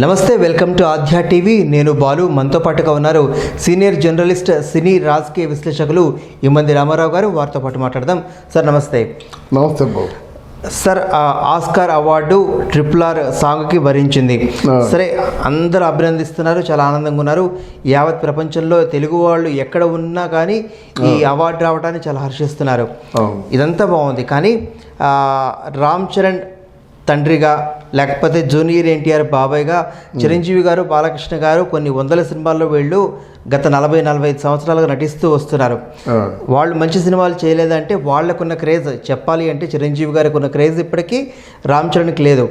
నమస్తే welcome to ఆధ్యా TV. నేను బాలు. మనతో పాటుగా ఉన్నారు సీనియర్ జర్నలిస్ట్ సినీ రాజకీయ విశ్లేషకులు ఇమ్మంది రామారావు గారు. వారితో పాటు మాట్లాడదాం. సార్ నమస్తే. నమస్తే బాబు. Sir Oscar award triple R సాంగ్కి భరించింది. సరే అందరూ అభినందిస్తున్నారు చాలా ఆనందంగా ఉన్నారు. యావత్ ప్రపంచంలో తెలుగు వాళ్ళు ఎక్కడ ఉన్నా కానీ ఈ అవార్డు రావడాన్ని చాలా హర్షిస్తున్నారు. ఇదంతా బాగుంది. కానీ రామ్ చరణ్ తండ్రిగా లేకపోతే జూనియర్ ఎన్టీఆర్ బాబాయ్గా చిరంజీవి గారు బాలకృష్ణ గారు కొన్ని వందల సినిమాల్లో వీళ్ళు గత నలభై నలభై ఐదు సంవత్సరాలుగా నటిస్తూ వస్తున్నారు. వాళ్ళు మంచి సినిమాలు చేయలేదంటే వాళ్ళకున్న క్రేజ్ చెప్పాలి అంటే చిరంజీవి గారికి ఉన్న క్రేజ్ ఇప్పటికీ రామ్ చరణ్కి లేదు.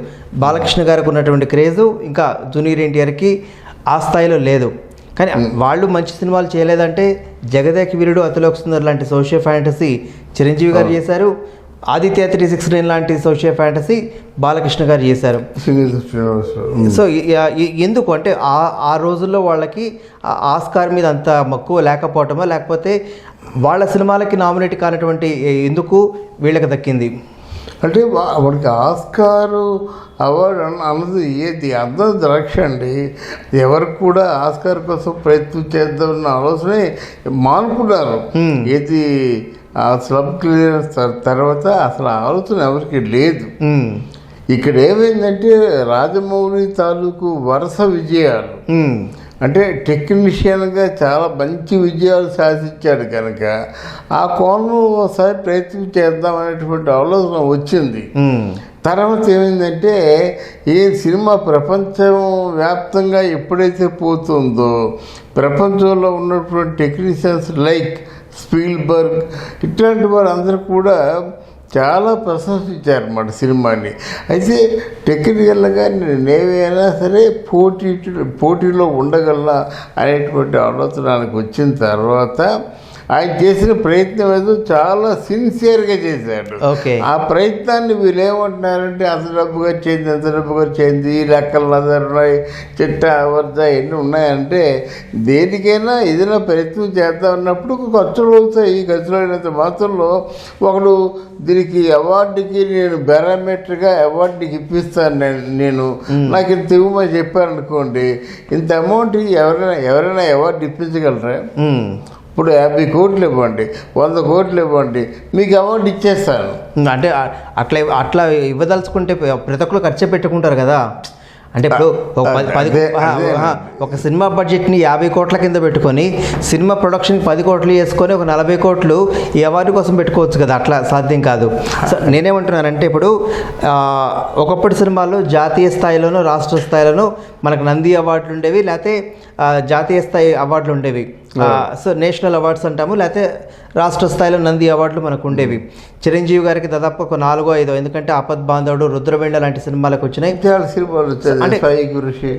బాలకృష్ణ గారికి ఉన్నటువంటి క్రేజు ఇంకా జూనియర్ ఎన్టీఆర్కి ఆ స్థాయిలో లేదు. కానీ వాళ్ళు మంచి సినిమాలు చేయలేదంటే జగదేక వీరుడు అతిలోక సుందర్ లాంటి సోషియల్ ఫ్యాంటసీ చిరంజీవి గారు చేశారు. ఆదిత్య త్రీ సిక్స్ నైన్ లాంటి సోషియల్ ఫ్యాంటసీ బాలకృష్ణ గారు చేశారు. సో ఎందుకు అంటే ఆ ఆ రోజుల్లో వాళ్ళకి ఆస్కార్ మీద అంత మక్కువ లేకపోవటమా? లేకపోతే వాళ్ళ సినిమాలకి నామినేట్ కానటువంటి ఎందుకు వీళ్ళకి దక్కింది? అంటే వాడికి ఆస్కారు అవార్డు అన్న- అన్నది ఏది? అందరూ ద్రాక్ష అండి. ఎవరు కూడా ఆస్కార్ కోసం ప్రయత్నం చేద్దామన్న ఆలోచనే మానుకున్నారు. ఏది? ఆ స్లబ్ క్లియరెన్స్ తర్- తర్వాత అసలు ఆలోచన ఎవరికి లేదు. ఇక్కడ ఏమైందంటే రాజమౌళి తాలూకు వరుస విజయాలు. అంటే టెక్నీషియన్గా చాలా మంచి విజయాలు సాధించాడు కనుక ఆ కోణంలో ఒకసారి ప్రయత్నం చేద్దాం అనేటువంటి ఆలోచన వచ్చింది. తర్వాత ఏమైందంటే ఈ సినిమా ప్రపంచం వ్యాప్తంగా ఎప్పుడైతే పోతుందో ప్రపంచంలో ఉన్నటువంటి టెక్నీషియన్స్ లైక్ స్పీల్బర్గ్. ఇట్లాంటి వారందరూ కూడా చాలా ప్రశంసించారన్నమాట సినిమాని. అయితే టెక్నికల్గా నేను సరే పోటీ పోటీలో ఉండగలనా అనేటువంటి ఆలోచన వచ్చిన తర్వాత ఆయన చేసిన ప్రయత్నం ఏదో చాలా సిన్సియర్గా చేశాడు. ఓకే ఆ ప్రయత్నాన్ని వీళ్ళు ఏమంటున్నారంటే అంత డబ్బు వచ్చింది ఎంత డబ్బు ఈ లెక్కలు ఉన్నాయి చిట్ట వర్జ ఎన్ని ఉన్నాయంటే దేనికైనా ఏదైనా ప్రయత్నం చేద్దాం అన్నప్పుడు ఖర్చులు అవుతాయి ఈ ఖర్చులు అయినంత మాత్రంలో ఒకడు దీనికి అవార్డుకి నేను బెరామీటర్గా అవార్డుకి ఇప్పిస్తాను నేను నేను నాకు ఇంత ఇవ్వమని చెప్పారనుకోండి ఇంత అమౌంట్ ఎవరైనా ఎవరైనా అవార్డు ఇప్పించగలరా? ఉమ్, ఇప్పుడు యాభై కోట్లు ఇవ్వండి వంద కోట్లు ఇవ్వండి మీకు అమౌంట్ ఇచ్చేస్తాను. అంటే అట్లా అట్లా ఇవ్వదలుచుకుంటే ప్రతి ఒక్కరు ఖర్చు పెట్టుకుంటారు కదా. అంటే ఇప్పుడు ఒక పది ఒక సినిమా బడ్జెట్ని యాభై కోట్ల కింద పెట్టుకొని సినిమా ప్రొడక్షన్ పది కోట్లు వేసుకొని ఒక నలభై కోట్లు ఈ అవార్డు కోసం పెట్టుకోవచ్చు కదా అట్లా సాధ్యం కాదు. సో నేనేమంటున్నానంటే ఇప్పుడు ఒకప్పటి సినిమాల్లో జాతీయ స్థాయిలోనూ రాష్ట్ర స్థాయిలోనూ మనకు నంది అవార్డులు ఉండేవి లేకపోతే జాతీయ స్థాయి అవార్డులు ఉండేవి. సో నేషనల్ అవార్డ్స్ అంటాము లేకపోతే రాష్ట్ర స్థాయిలో నంది అవార్డులు మనకు ఉండేవి. చిరంజీవి గారికి దాదాపు ఒక నాలుగో ఐదో ఎందుకంటే ఆపద్ బాంధవుడు రుద్రవేండ లాంటి సినిమాలకు వచ్చినాయి. అంటే-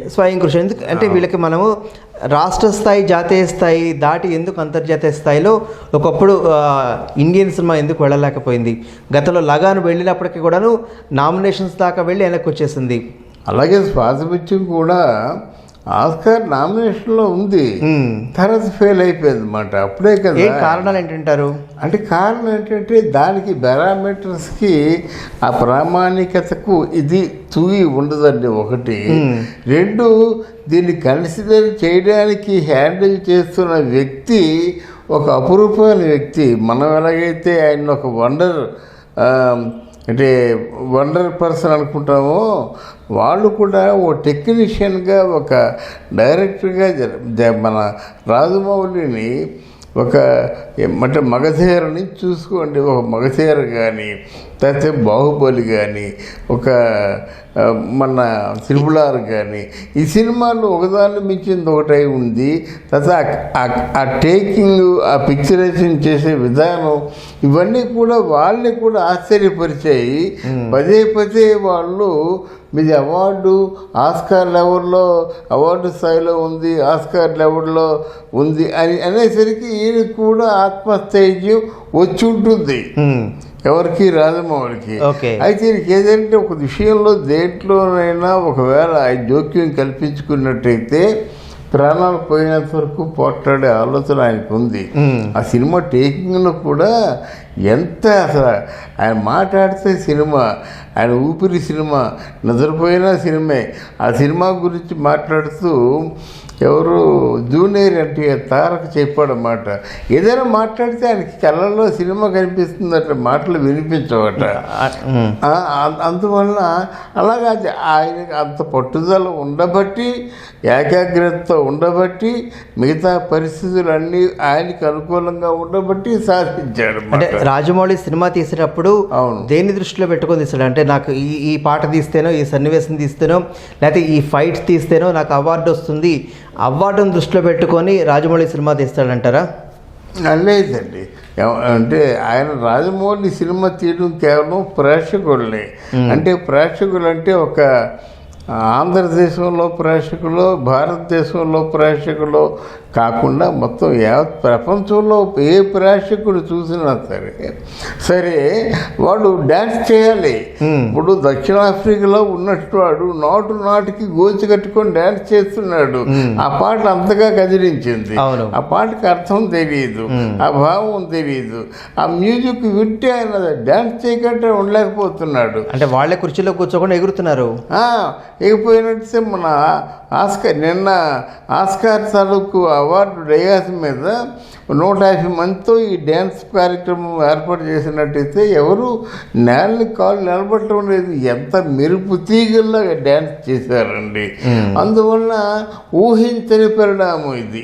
స్వయం కృషి. ఎందుకు అంటే వీళ్ళకి మనము రాష్ట్ర స్థాయి జాతీయ స్థాయి దాటి ఎందుకు అంతర్జాతీయ స్థాయిలో ఒకప్పుడు ఇండియన్ సినిమా ఎందుకు వెళ్ళలేకపోయింది? గతంలో లగాన్ వెళ్ళినప్పటికీ కూడాను నామినేషన్స్ దాకా వెళ్ళి వెనక్కి వచ్చేసింది. అలాగే స్వాతిముత్యం కూడా ఆస్కార్ నామినేషన్లో ఉంది. తర్వాత ఫెయిల్ అయిపోయింది అనమాట అప్పుడే కదా. కారణాలు ఏంటంటారు? అంటే కారణం ఏంటంటే దానికి పారామీటర్స్కి ఆ ప్రామాణికతకు ఇది తూగి ఉండదండి ఒకటి. రెండు దీన్ని కన్సిడర్ చేయడానికి హ్యాండిల్ చేస్తున్న వ్యక్తి ఒక అపురూపమైన వ్యక్తి. మనం ఎలాగైతే ఆయన ఒక వండర్ అంటే వండర్ పర్సన్ అనుకుంటామో వాళ్ళు కూడా ఓ టెక్నీషియన్గా ఒక డైరెక్టర్గా జ- మన రాజమౌళిని ఒక అంటే మగధీరని చూసుకోండి. ఒక మగధీర కానీ లేకపోతే బాహుబలి కానీ ఒక మన త్రిపులార్ కానీ ఈ సినిమాలు ఒకదాన్ని మించింది ఒకటై ఉంది. తర్వాత ఆ- టేకింగ్ ఆ పిక్చరైజేషన్ చేసే విధానం ఇవన్నీ కూడా వాళ్ళని కూడా ఆశ్చర్యపరిచాయి. పదే పదే వాళ్ళు మీది అవార్డు ఆస్కార్ లెవెల్లో అవార్డు స్థాయిలో ఉంది ఆస్కార్ లెవెల్లో ఉంది అని అనేసరికి ఈయన కూడా ఆత్మస్థైర్యం వచ్చి ఉంటుంది. ఎవరికి రాజమౌళికి. అయితే ఈయనకి ఏదంటే ఒక విషయంలో దేంట్లోనైనా ఒకవేళ ఆయన జోక్యం కల్పించుకున్నట్టయితే ప్రాణాలు పోయినంత వరకు పోట్లాడే ఆలోచన ఆయనకు ఉంది. ఆ సినిమా టేకింగ్లో కూడా ఎంత అసలు ఆయన మాట్లాడితే సినిమా ఆయన ఊపిరి సినిమా నిద్రపోయినా సినిమే. ఆ సినిమా గురించి మాట్లాడుతూ ఎవరు జూనియర్ ఎన్టీఆర్ తారక చెప్పాడన్నమాట. ఏదైనా మాట్లాడితే ఆయనకి కళ్ళల్లో సినిమా కనిపిస్తుందట మాటలు వినిపించవట. అందువలన అలాగా అది ఆయనకి అంత పట్టుదల ఉండబట్టి ఏకాగ్రతతో ఉండబట్టి మిగతా పరిస్థితులన్నీ ఆయనకి అనుకూలంగా ఉండబట్టి సాధించాడు అంటే. రాజమౌళి సినిమా తీసేటప్పుడు. దేన్ని దృష్టిలో పెట్టుకొని తీస్తాడు అంటే నాకు ఈ ఈ పాట తీస్తేనో ఈ సన్నివేశం తీస్తేనో లేకపోతే ఈ ఫైట్ తీస్తేనో నాకు అవార్డు వస్తుంది. అవార్డును దృష్టిలో పెట్టుకొని రాజమౌళి సినిమా తీస్తాడంటారా? లేదండి అంటే ఆయన రాజమౌళి సినిమా తీయడం కేవలం ప్రేక్షకుల్ని. అంటే ప్రేక్షకులు అంటే ఒక ఆంధ్రదేశంలో ప్రేక్షకులు భారతదేశంలో ప్రేక్షకులు కాకుండా మొత్తం యావత్ ప్రపంచంలో ఏ ప్రేక్షకుడు చూసినా సరే సరే వాడు డ్యాన్స్ చేయాలి. ఇప్పుడు దక్షిణాఫ్రికాలో ఉన్నట్టు వాడు నాటు నాటికి గోచి కట్టుకొని డ్యాన్స్ చేస్తున్నాడు. ఆ పాట అంతగా కదిలించింది అవును. ఆ పాటకి అర్థం తెలియదు ఆ భావం తెలియదు ఆ మ్యూజిక్ వింటే ఆయన డ్యాన్స్ చేయకంటే ఉండలేకపోతున్నాడు. అంటే వాళ్ళే కుర్చీలో కూర్చోకుండా ఎగురుతున్నారు. ఇకపోయినట్టు మన ఆస్కార్ నిన్న ఆస్కార్ తాలూకు అవార్డు డయాస్ మీద నూట యాభై మందితో ఈ డ్యాన్స్ కార్యక్రమం ఏర్పాటు చేసినట్టయితే ఎవరు నేలని కాళ్ళు నిలబడటం లేదు. ఎంత మెరుపు తీగల్లాగా డ్యాన్స్ చేశారండి. అందువలన ఊహించని పరిణామం ఇది.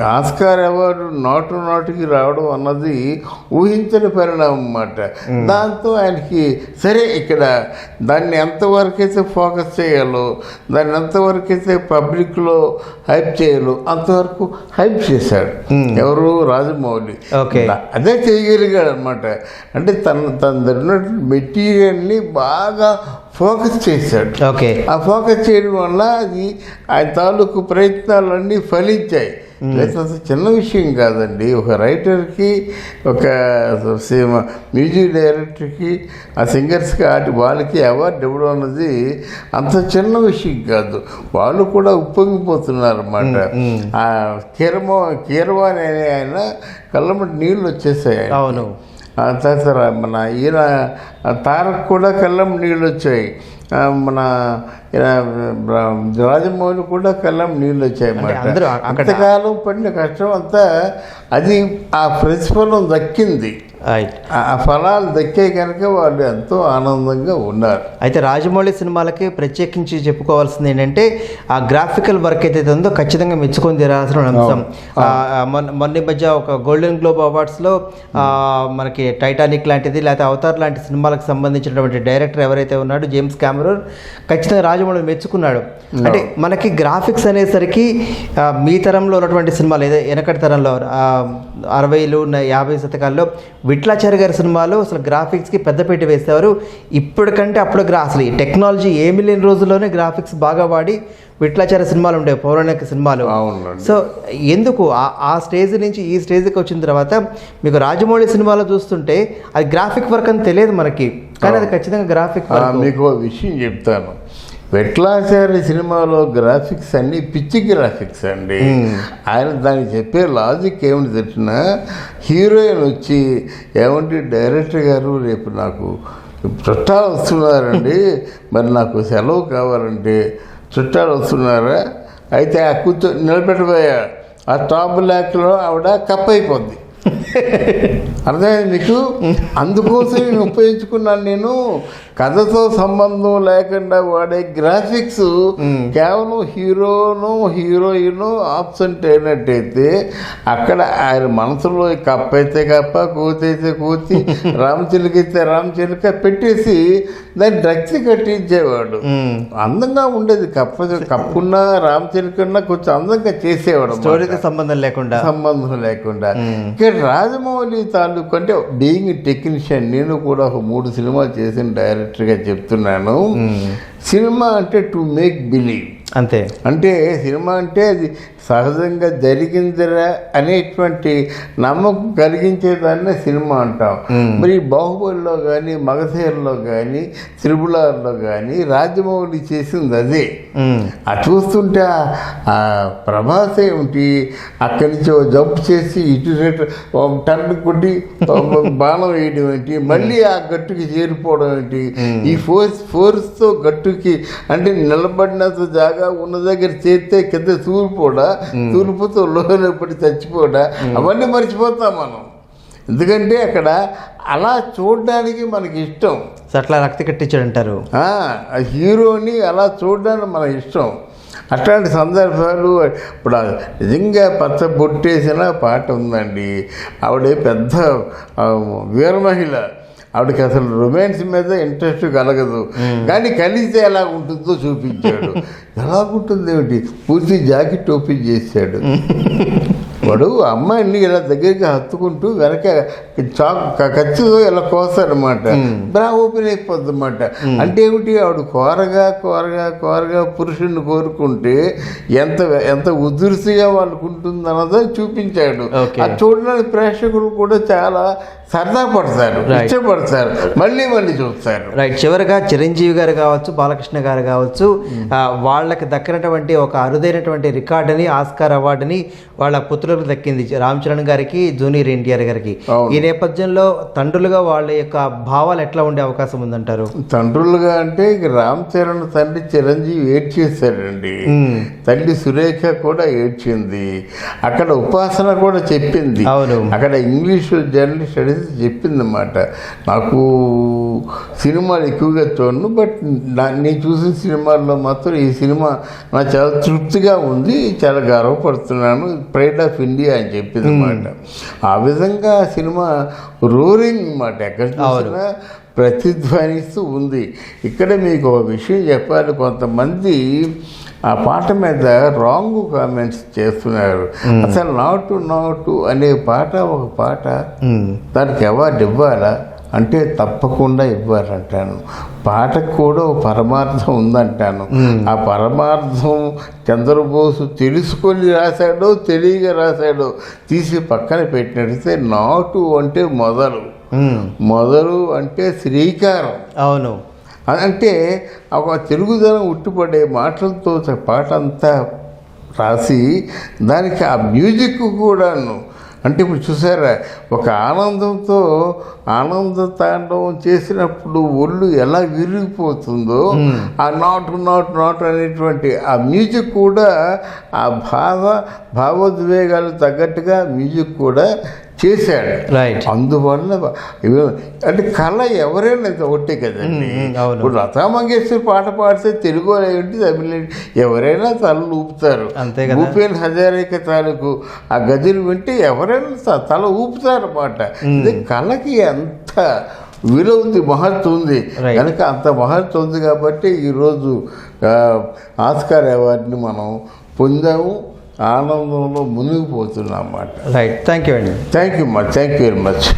ఆస్కార్ అవార్డు నాటు నాటుకి రావడం అన్నది ఊహించని పరిణామం అన్నమాట. దాంతో ఆయనకి సరే ఇక్కడ దాన్ని ఎంతవరకు అయితే ఫోకస్ చేయాలో దాన్ని ఎంతవరకు అయితే పబ్లిక్లో హైప్ చేయాలో అంతవరకు హైప్ చేశాడు. ఎవరు? రాజమౌళి. అదే చేయగలిగాడు అనమాట అంటే తన తన దగ్గర మెటీరియల్ని బాగా ఫోకస్ చేశాడు. ఓకే. ఆ ఫోకస్ చేయడం వల్ల అది ఆయన తాలూకు ప్రయత్నాలన్నీ ఫలించాయి. లేకపోతే అసలు చిన్న విషయం కాదండి. ఒక రైటర్కి ఒక సినిమా మ్యూజిక్ డైరెక్టర్కి ఆ సింగర్స్కి ఆటి వాళ్ళకి అవార్డు ఇవ్వడం అన్నది అంత చిన్న విషయం కాదు. వాళ్ళు కూడా ఉప్పొంగిపోతున్నారు అన్నమాట ఆ కీరమో కీరవాణి అనే ఆయన కళ్ళమటి నీళ్ళు వచ్చేసాయి. అవును. తర్వాత మన ఈయన తారక్ కూడా కళ్ళం నీళ్ళు వచ్చాయి. మన రాజమౌళి కూడా కళ్ళం నీళ్ళు వచ్చాయి అంతకాలం పడిన కష్టం అంతా అది ఆ ప్రతిఫలం దక్కింది. ఆ ఫలాలు దక్కే కనుక వాళ్ళు ఎంతో ఆనందంగా ఉన్నారు. అయితే రాజమౌళి సినిమాలకి ప్రత్యేకించి చెప్పుకోవాల్సింది ఏంటంటే ఆ గ్రాఫికల్ వర్క్ ఏదైతే ఉందో ఖచ్చితంగా మెచ్చుకొని తీరాల్సిన అంశం. మొన్న మొన్న మధ్య ఒక గోల్డెన్ గ్లోబ్ అవార్డ్స్లో ఆ, మనకి టైటానిక్ లాంటిది లేకపోతే అవతార్ లాంటి సినిమాలకు సంబంధించినటువంటి డైరెక్టర్ ఎవరైతే ఉన్నాడో జేమ్స్ క్యామరూన్ ఖచ్చితంగా రాజమౌళి మెచ్చుకున్నాడు. అంటే మనకి గ్రాఫిక్స్ అనేసరికి మీ తరంలో ఉన్నటువంటి సినిమాలు ఏదో వెనకటి తరంలో అరవైలు యాభై శతకాల్లో విట్లాచారి గారి సినిమాలు అసలు గ్రాఫిక్స్కి పెద్దపీట వేసేవారు. ఇప్పటికంటే అప్పుడు గ్రా అసలు ఈ టెక్నాలజీ ఏమి లేని రోజుల్లోనే గ్రాఫిక్స్ బాగా వాడి విట్లాచారి సినిమాలు ఉండేవి పౌరాణిక సినిమాలు. సో ఎందుకు? ఆ ఆ స్టేజ్ నుంచి ఈ స్టేజ్కి వచ్చిన తర్వాత మీకు రాజమౌళి సినిమాలో చూస్తుంటే అది గ్రాఫిక్ వర్క్ అని తెలియదు మనకి. కానీ అది ఖచ్చితంగా గ్రాఫిక్ మీకు విషయం చెప్తాను. వెట్లాచారి సినిమాలో గ్రాఫిక్స్ అన్ని పిచ్చి గ్రాఫిక్స్ అండి. ఆయన దానికి చెప్పే లాజిక్ ఏమిటి తెలిసిన? హీరోయిన్ వచ్చి ఏమంటే డైరెక్టర్ గారు రేపు నాకు చుట్టాలు వస్తున్నారండి. మరి నాకు సెలవు కావాలంటే చుట్టాలు వస్తున్నారా? అయితే ఆ కూర్చో నిలబెట్టబోయా. ఆ టాప్ బ్లాక్లో ఆవిడ కప్ అయిపోద్ది అర్థమైంది మీకు అందుకోసం నేను ఉపయోగించుకున్నాను నేను. కథతో సంబంధం లేకుండా వాడే గ్రాఫిక్స్ కేవలం హీరోను హీరోయిన్ ఆబ్సెంట్ అయినట్టయితే అక్కడ ఆయన మనసులో కప్ప అయితే కప్ప కోతి అయితే కోతి రామచిలుక అయితే రామచిలుక పెట్టేసి దాన్ని డ్రగ్స్ కట్టించేవాడు. అందంగా ఉండేది. కప్ప కప్పున్నా రామచిలుకన్నా కొంచెం అందంగా చేసేవాడు. స్టోరీతో సంబంధం లేకుండా. సంబంధం లేకుండా. ఇక్కడ రాజమౌళి తాలూకు అంటే బీయింగ్ టెక్నీషియన్ నేను కూడా ఒక మూడు సినిమాలు చేసిన డైరెక్టర్గా చెప్తున్నాను. సినిమా అంటే టు మేక్ బిలీవ్ అంతే. అంటే సినిమా అంటే అది సహజంగా జరిగిందిరా అనేటువంటి నమ్మకం కలిగించేదాన్నే సినిమా అంటాం. మరి బాహుబలిలో కానీ మగధీరలో కానీ త్రిపులార్లో కానీ రాజమౌళి చేసింది అదే. ఆ చూస్తుంటే ఆ- ప్రభాస్ ఏమిటి? అక్కడి నుంచి జంప్ చేసి ఇటు టన్ను కొట్టి బాణం వేయడం ఏంటి? మళ్ళీ ఆ గట్టుకి చేరిపోవడం ఏంటి? ఈ ఫోర్స్ ఫోర్స్తో గట్టుకి అంటే నిలబడినంత జాగా ఉన్న దగ్గర చేరితే కింద తూలిపోడా? తూలిపోతూ లోన పడి చచ్చిపోడా? అవన్నీ మర్చిపోతాం మనం. ఎందుకంటే అక్కడ అలా చూడడానికి మనకి ఇష్టం. అట్లా రక్తి కట్టించాడు అంటారు హీరోని అలా చూడడానికి మన ఇష్టం. అట్లాంటి సందర్భాలు ఇప్పుడు నిజంగా పచ్చ బొట్టేసిన పాట ఉందండి. ఆవిడ పెద్ద ఆ, వీర మహిళ. ఆవిడకి అసలు రొమాన్స్ మీద ఇంట్రెస్ట్ కలగదు. కానీ కలిస్తే ఎలా ఉంటుందో చూపించాడు. ఎలా ఉంటుంది ఏమిటి పూర్తి జాకెట్ ఓపెన్ చేశాడు. వాడు ఆ అమ్మాయిని ఇలా దగ్గరికి హత్తుకుంటూ వెనక చాకు కత్తితో ఇలా కోస్తాడనమాట బ్రా ఓపెన్ అయిపోద్ది అనమాట అంటే ఏమిటి? ఆవిడ కోరగా కోరగా కోరగా పురుషుడిని కోరుకుంటే ఎంత ఎంత ఉదురుసిగా వాళ్ళకు ఉంటుంది అన్నదో చూపించాడు. అది చూడడానికి ప్రేక్షకులు కూడా చాలా సరదా పడతారు. ఇష్టపడతారు. మళ్ళీ మళ్ళీ చూస్తారు. రైట్ చివరిగా చిరంజీవి గారు కావచ్చు బాలకృష్ణ గారు కావచ్చు ఆ, వాళ్ళకి దక్కినటువంటి ఒక అరుదైనటువంటి రికార్డుని ఆస్కార్ అవార్డుని వాళ్ళ పుత్రులకు దక్కింది రామ్ చరణ్ గారికి జూనియర్ ఎన్టీఆర్ గారికి. ఈ నేపథ్యంలో తండ్రులుగా వాళ్ళ యొక్క భావాలు ఎట్లా ఉండే అవకాశం ఉందంటారు తండ్రులుగా అంటే రామ్ చరణ్ తండ్రి చిరంజీవి ఏడ్చేశాడండి మ్మ్. తల్లి సురేఖ కూడా ఏడ్చింది అక్కడ ఉపాసన కూడా చెప్పింది అవును. అక్కడ ఇంగ్లీష్ జర్నల్ స్టడీస్ చెప్పిందన్నమాట నాకు సినిమాలు ఎక్కువగా చూడను బట్ నేను చూసిన సినిమాల్లో మాత్రం ఈ సినిమా నాకు చాలా తృప్తిగా ఉంది చాలా గర్వపడుతున్నాను. ప్రైడ్ ఆఫ్ ఇండియా అని చెప్పింది అనమాట ఆ విధంగా సినిమా రోరింగ్ అన్నమాట ఎక్కడ చూసినా ప్రతిధ్వనిస్తూ ఉంది. ఇక్కడ మీకు ఒక విషయం చెప్పాలి. కొంతమంది ఆ పాట మీద రాంగ్ కామెంట్స్ చేస్తున్నారు. అసలు నాటు నాటు అనే పాట ఒక పాట ఉమ్, దానికి అవార్డు ఇవ్వాలా? అంటే తప్పకుండా ఇవ్వాలంటాను. పాటకు కూడా ఒక పరమార్థం ఉందంటాను. ఆ పరమార్థం చంద్రబోసు తెలుసుకొని రాశాడో తెలియక రాశాడో తీసి పక్కన పెట్టినట్లయితే నాటు అంటే మొదలు. మొదలు అంటే శ్రీకారం. అవును. అంటే ఒక తెలుగుదనం ఉట్టుపడే మాటలతో పాట అంతా రాసి దానికి ఆ మ్యూజిక్ కూడాను అంటే ఇప్పుడు చూసారా ఒక ఆనందంతో ఆనంద తాండవం చేసినప్పుడు ఒళ్ళు ఎలా విరిగిపోతుందో ఆ నాటు నాటు నాటు అనేటువంటి ఆ మ్యూజిక్ కూడా ఆ భావ భావోద్వేగాలు తగ్గట్టుగా మ్యూజిక్ కూడా చేశాడు. రైట్ అందువల్ల అంటే కళ ఎవరైనా ఒకటే కదండి. ఇప్పుడు లతా మంగేశ్వర్ పాట పాడితే తెలుగు ఏంటి తమిళ ఎవరైనా తలలు ఊపుతారు. భూపేన్ హజారేక తాలూకు ఆ గదిలు వింటే ఎవరైనా తల ఊపుతారు అన్నమాట. ఇది కళకి ఎంత విలువ ఉంది మహత్వం ఉంది. కనుక అంత మహత్వం ఉంది కాబట్టి ఈరోజు ఆస్కార్ అవార్డుని మనం పొందాము. ఆనందంలో మునిగిపోతున్నాం అన్నమాట రైట్ థ్యాంక్ యూ అండి thank you much thank you very much